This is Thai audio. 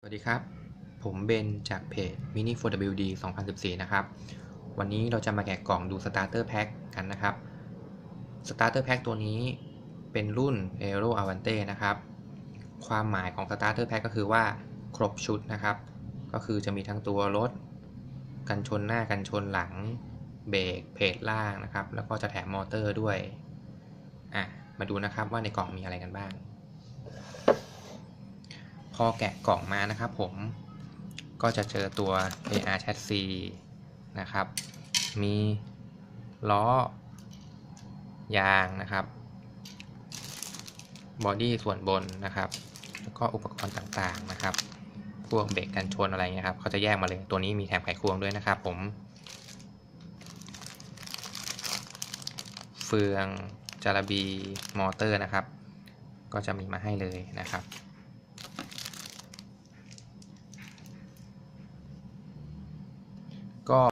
สวัสดีครับ ผมเบนจากเพจ Mini 4WD 2014 นะครับ วันนี้เราจะมาแกะกล่องดู Starter Pack กันนะครับ Starter Pack ตัวนี้เป็นรุ่น Aero Avante นะครับ ความหมายของ Starter Pack ก็คือว่าครบชุดนะครับ ก็คือจะมีทั้งตัวรถ กันชนหน้ากันชนหลัง เบรกเพจล่างนะครับ แล้วก็จะแถมมอเตอร์ด้วย อะ มาดูนะครับว่าในกล่องมีอะไรกันบ้าง พอแกะกล่องมานะครับผมก็จะเจอตัว AR chassis นะครับ มีล้อยางนะครับบอดี้ส่วนบนนะครับ แล้วก็อุปกรณ์ต่างๆนะครับ พวกเบรกกันชนอะไรเงี้ยครับเขาจะแยกมาเลย ตัวนี้มีแถมไขควงด้วยนะครับผม เฟืองจาระบีมอเตอร์นะครับ ก็จะมีมาให้เลยนะครับ